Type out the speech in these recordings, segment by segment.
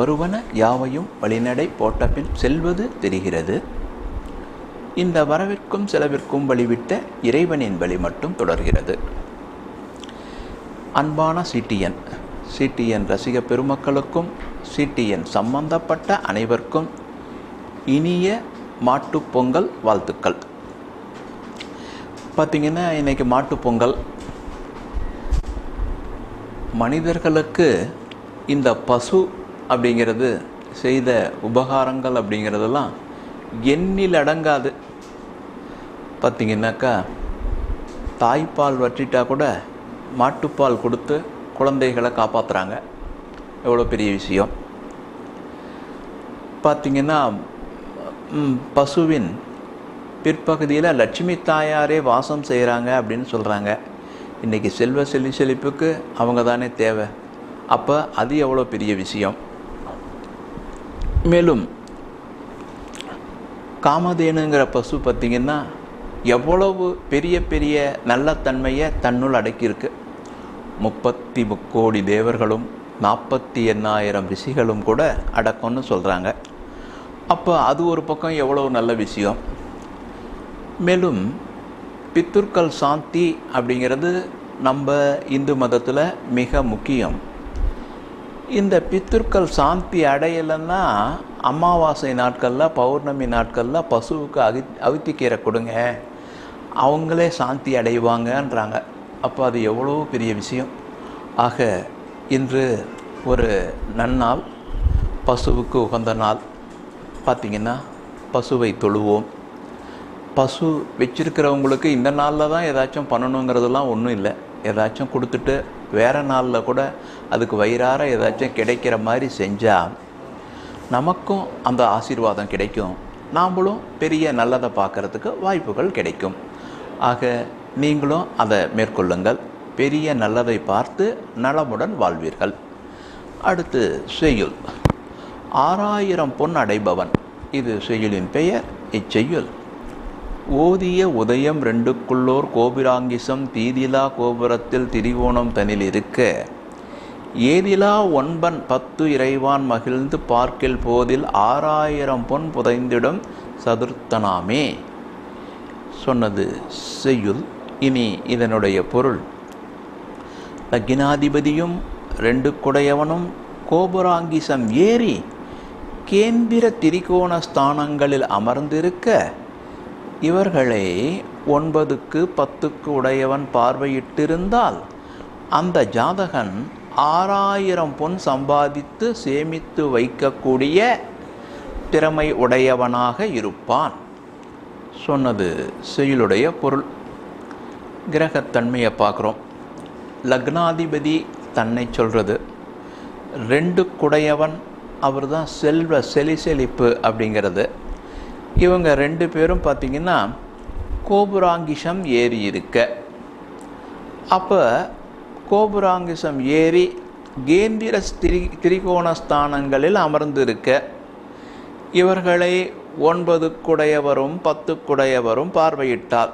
வருவன யாவையும் வழிநடை போட்டபின் செல்வது தெரிகிறது. இந்த வரவிற்கும் செலவிற்கும் வழிவிட்ட இறைவனின் வழி மட்டும் தொடர்கிறது. அன்பான சிடிஎன் சிடிஎன் ரசிக பெருமக்களுக்கும் சிடிஎன் சம்பந்தப்பட்ட அனைவருக்கும் இனிய மாட்டுப்பொங்கல் வாழ்த்துக்கள். பார்த்திங்கன்னா இன்றைக்கி மாட்டுப்பொங்கல் மனிதர்களுக்கு இந்த பசு அப்படிங்கிறது செய்த உபகாரங்கள் அப்படிங்கிறதெல்லாம் எண்ணில் அடங்காது. பார்த்திங்கனாக்கா தாய்ப்பால் வற்றிட்டா கூட மாட்டுப்பால் கொடுத்து குழந்தைகளை காப்பாற்றுறாங்க எவ்வளோ பெரிய விஷயம். பார்த்திங்கன்னா பசுவின் பிற்பகுதியில் லட்சுமி தாயாரே வாசம் செய்கிறாங்க அப்படின்னு சொல்கிறாங்க இன்றைக்கி செல்வ செழிச்செழிப்புக்கு செழிப்புக்கு அவங்க தானே தேவை. அப்போ அது எவ்வளோ பெரிய விஷயம். மேலும் காமதேனுங்கிற பசு பார்த்திங்கன்னா எவ்வளவு பெரிய பெரிய நல்ல தன்மையை தன்னுள் அடக்கியிருக்கு. முப்பத்தி முக்கோடி தேவர்களும் நாற்பத்தி எண்ணாயிரம் ரிஷிகளும் கூட அடக்கம்னு சொல்கிறாங்க அப்போ அது ஒரு பக்கம் எவ்வளோ நல்ல விஷயம்? மேலும் பித்துர்கள் சாந்தி அப்படிங்கிறது நம்ம இந்து மதத்தில் மிக முக்கியம். இந்த பித்துர்கள் சாந்தி அடையலைன்னா அமாவாசை நாட்களில் பௌர்ணமி நாட்களில் பசுவுக்கு அகி அவித்திக்கீரை கொடுங்க. அவங்களே சாந்தி அடைவாங்கன்றாங்க. அப்போ அது எவ்வளோ பெரிய விஷயம். ஆக இன்று ஒரு நன்னாள் பசுவுக்கு உகந்த நாள். பார்த்திங்கன்னா பசுவை தொழுவோம். பசு வச்சுருக்கிறவங்களுக்கு இந்த நாளில் தான் ஏதாச்சும் பண்ணணுங்கிறதெல்லாம் ஒன்றும் இல்லை. ஏதாச்சும் கொடுத்துட்டு வேறு நாளில் கூட அதுக்கு வயிறார ஏதாச்சும் கிடைக்கிற மாதிரி செஞ்சால் நமக்கும் அந்த ஆசீர்வாதம் கிடைக்கும். நாமளும் பெரிய நல்லதை பார்க்கறதுக்கு வாய்ப்புகள் கிடைக்கும். ஆக நீங்களும் அதை மேற்கொள்ளுங்கள். பெரிய நல்லதை பார்த்து நலமுடன் வாழ்வீர்கள். அடுத்து செய்யுள். ஆறாயிரம் பொன் அடைபவன். இது செய்யுளின் பெயர். இச்செய்யுள். ஓதிய உதயம் ரெண்டுக்குள்ளோர் கோபிராங்கிசம் தீதிலா கோபுரத்தில் திரிகோணம் தனில் இருக்க ஏதிலா ஒன்பன் பத்து இறைவான் மகிழ்ந்து பார்க்கில் போதில் ஆறாயிரம் பொன் புதைந்திடும் சதுர்த்தனாமே. சொன்னது செய்யுள். இனி இதனுடைய பொருள். லக்னாதிபதியும் ரெண்டு குடையவனும் கோபுராங்கிசம் ஏறி கேந்திர திரிகோண ஸ்தானங்களில் அமர்ந்திருக்க இவர்களை ஒன்பதுக்கு பத்துக்கு உடையவன் பார்வையிட்டிருந்தால் அந்த ஜாதகன் ஆறாயிரம் பொன் சம்பாதித்து சேமித்து வைக்கக்கூடிய திறமை உடையவனாக இருப்பான். சொன்னது செயலுடைய பொருள். கிரகத்தன்மையை பார்க்குறோம். லக்னாதிபதி தன்னை சொல்கிறது ரெண்டு குடையவன் அவர் தான் செல்வ செலி செழிப்பு அப்படிங்கிறது. இவங்க ரெண்டு பேரும் பார்த்திங்கன்னா கோபுராங்கிஷம் ஏறி இருக்க. அப்போ கோபுராங்கிசம் ஏறி கேந்திர திரி திரிகோண ஸ்தானங்களில் அமர்ந்திருக்க இவர்களை ஒன்பது குடையவரும் பத்து குடையவரும் பார்வையிட்டார்.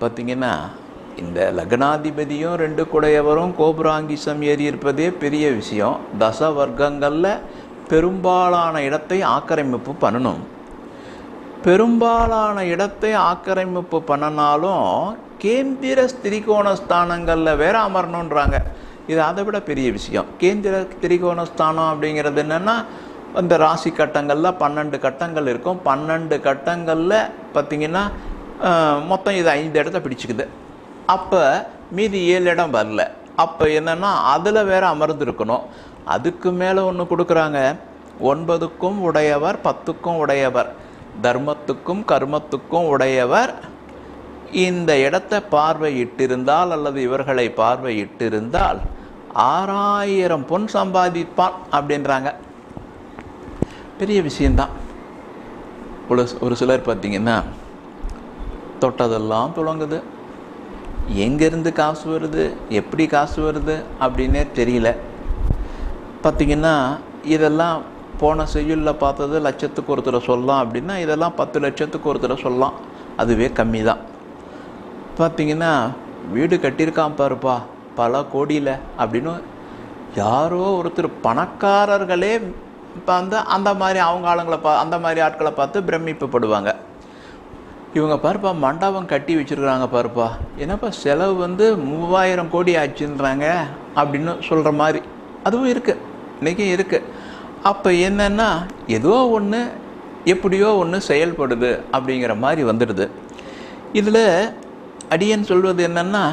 பார்த்திங்கன்னா இந்த லக்னாதிபதியும் ரெண்டு குடையவரும் கோபுராங்கிசம் ஏறி இருப்பதே பெரிய விஷயம். தச வர்க்கங்களில் பெரும்பாலான இடத்தை ஆக்கிரமிப்பு பண்ணணும். பெரும்பாலான இடத்தை ஆக்கிரமிப்பு பண்ணனாலும் கேந்திர திரிகோண ஸ்தானங்களில் வேற அமரணுன்றாங்க இது அதை விட பெரிய விஷயம். கேந்திர திரிகோண ஸ்தானம் அப்படிங்கிறது என்னென்னா இந்த ராசி கட்டங்களில் பன்னெண்டு கட்டங்கள் இருக்கும். பன்னெண்டு கட்டங்களில் பார்த்திங்கன்னா மொத்தம் இது ஐந்து இடத்த பிடிச்சிக்குது. அப்போ மீதி ஏழு இடம் வரல. அப்போ என்னென்னா அதில் வேற அமர்ந்திருக்கணும். அதுக்கு மேலே ஒன்று கொடுக்குறாங்க. ஒன்பதுக்கும் உடையவர் பத்துக்கும் உடையவர். தர்மத்துக்கும் கர்மத்துக்கும் உடையவர் இந்த இடத்தை பார்வையிட்டிருந்தால் அல்லது இவர்களை பார்வையிட்டிருந்தால் ஆறாயிரம் பொன் சம்பாதிப்பான் அப்படின்றாங்க. பெரிய விஷயந்தான் ஒரு ஒரு சிலர் பார்த்தீங்கன்னா தொட்டதெல்லாம் துளங்குது. எங்கேருந்து காசு வருது? எப்படி காசு வருது? அப்படின்னே தெரியல. பார்த்திங்கன்னா இதெல்லாம் போன செய்யுளில் பார்த்தது லட்சத்துக்கு ஒருத்தர் சொல்லலாம் அப்படின்னா இதெல்லாம் பத்து லட்சத்துக்கு ஒருத்தர் சொல்லலாம். அதுவே கம்மி தான் பார்த்திங்கன்னா வீடு கட்டியிருக்கான் பாருப்பா பல கோடியில் அப்படின்னு யாரோ ஒருத்தர் பணக்காரர்களே இப்போ வந்து அந்த மாதிரி அவங்க ஆளுங்களை பா அந்த மாதிரி ஆட்களை பார்த்து பிரமிப்புப்படுவாங்க. இவங்க பாருப்பா மண்டபம் கட்டி வச்சுருக்குறாங்க பாருப்பா. என்னப்பா செலவு வந்து மூவாயிரம் கோடி ஆச்சுன்றாங்க அப்படின்னு சொல்கிற மாதிரி. அதுவும் இருக்குது இன்றைக்கும் இருக்குது அப்போ என்னென்னா ஏதோ ஒன்று எப்படியோ ஒன்று செயல்படுது அப்படிங்கிற மாதிரி வந்துடுது. இதில் அடியன் சொல்வது என்னென்னா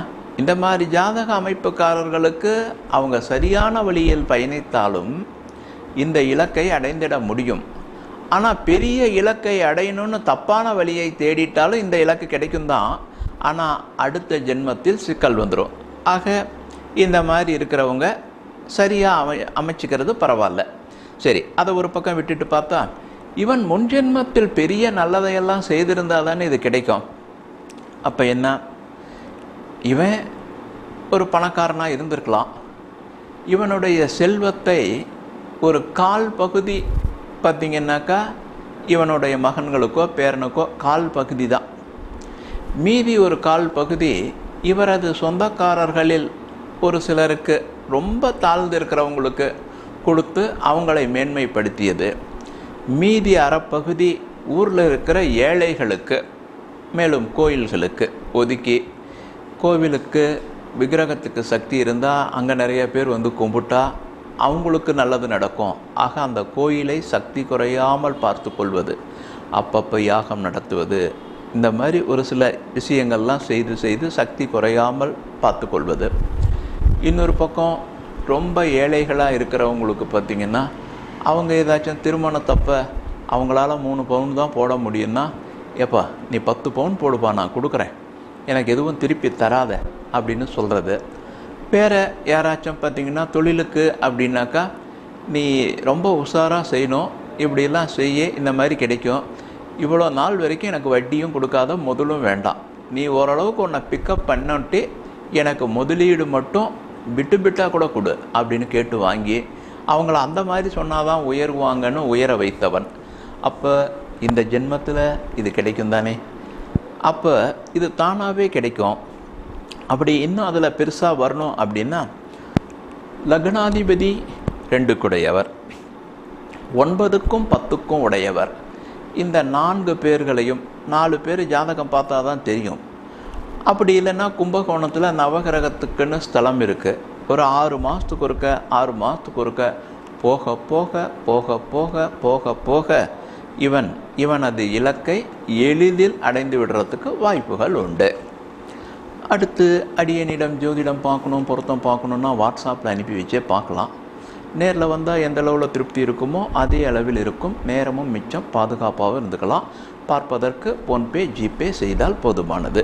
இந்த மாதிரி ஜாதக அமைப்புக்காரர்களுக்கு அவங்க சரியான வழியில் பயணித்தாலும் இந்த இலக்கை அடைந்திட முடியும். ஆனால் பெரிய இலக்கை அடையணும்னு தப்பான வழியை தேடிட்டாலும் இந்த இலக்கு கிடைக்கும் தான். ஆனால் அடுத்த ஜென்மத்தில் சிக்கல் வந்துடும் ஆக இந்த மாதிரி இருக்கிறவங்க சரியாக அமை அமைச்சிக்கிறது பரவாயில்ல. சரி அதை ஒரு பக்கம் விட்டுட்டு பார்த்தா இவன் முன்ஜென்மத்தில் பெரிய நல்லதையெல்லாம் செய்திருந்தால் தானே இது கிடைக்கும். அப்போ என்ன? இவன் ஒரு பணக்காரனாக இருந்திருக்கலாம். இவனுடைய செல்வத்தை ஒரு கால் பகுதி பார்த்திங்கன்னாக்கா இவனுடைய மகன்களுக்கோ பேரனுக்கோ கால் பகுதி தான். மீதி ஒரு கால் பகுதி இவரது சொந்தக்காரர்களில் ஒரு சிலருக்கு ரொம்ப தாழ்ந்து இருக்கிறவங்களுக்கு கொடுத்து அவங்களை மேன்மைப்படுத்தியது. மீதி அறப்பகுதி ஊரில் இருக்கிற ஏழைகளுக்கு மேலும் கோயில்களுக்கு ஒதுக்கி கோவிலுக்கு விக்கிரகத்துக்கு சக்தி இருந்தால் அங்கே நிறைய பேர் வந்து கும்பிட்டா அவங்களுக்கு நல்லது நடக்கும். ஆக அந்த கோயிலை சக்தி குறையாமல் பார்த்து கொள்வது அப்பப்போ யாகம் நடத்துவது இந்த மாதிரி ஒரு சில விஷயங்கள்லாம் செய்து செய்து சக்தி குறையாமல் பார்த்து கொள்வது. இன்னொரு பக்கம் ரொம்ப ஏழைகளாக இருக்கிறவங்களுக்கு பார்த்திங்கன்னா அவங்க ஏதாச்சும் திருமணத்தப்போ அவங்களால மூணு பவுன் தான் போட முடியும்னா ஏப்பா நீ பத்து பவுன் போடுப்பா நான் கொடுக்குறேன். எனக்கு எதுவும் திருப்பி தராத அப்படின்னு சொல்கிறது வேறு யாராச்சும் பார்த்திங்கன்னா தொழிலுக்கு அப்படின்னாக்கா நீ ரொம்ப உஷாராக செய்யணும். இப்படிலாம் செய்ய இந்த மாதிரி கிடைக்கும். இவ்வளோ நாள் வரைக்கும் எனக்கு வட்டியும் கொடுக்காத முதலும் வேண்டாம். நீ ஓரளவுக்கு உன்னை பிக்கப் பண்ணிட்டு எனக்கு முதலீடு மட்டும் விட்டு விட்டால் கூட கொடு அப்படின்னு கேட்டு வாங்கி அவங்கள அந்த மாதிரி சொன்னாதான் உயர்வாங்கன்னு உயர வைத்தவன். அப்போ இந்த ஜென்மத்தில் இது கிடைக்கும் தானே? அப்போ இது தானாகவே கிடைக்கும். அப்படி இன்னும் அதில் பெருசாக வரணும் அப்படின்னா லக்னாதிபதி ரெண்டு குடையவர் ஒன்பதுக்கும் பத்துக்கும் உடையவர். இந்த நான்கு பேர்களையும் நாலு பேர் ஜாதகம் பார்த்தா தான் தெரியும். அப்படி இல்லைன்னா கும்பகோணத்தில் நவகிரகத்துக்குன்னு ஸ்தலம் இருக்குது ஒரு ஆறு மாதத்துக்கு ஒருக்க ஆறு மாதத்துக்கு ஒருக்க போக போக போக போக போக போக இவன் இவனது இலக்கை எளிதில் அடைந்து விடுறதுக்கு வாய்ப்புகள் உண்டு. அடுத்து அடியனிடம் ஜோதிடம் பார்க்கணும் பொருத்தம் பார்க்கணுன்னா வாட்ஸ்அப்பில் அனுப்பி வச்சே பார்க்கலாம். நேரில் வந்தால் எந்த அளவில் திருப்தி இருக்குமோ அதே அளவில் இருக்கும். நேரமும் மிச்சம் பாதுகாப்பாகவும் இருந்துக்கலாம். பார்ப்பதற்கு ஃபோன்பே ஜிபே செய்தால் போதுமானது.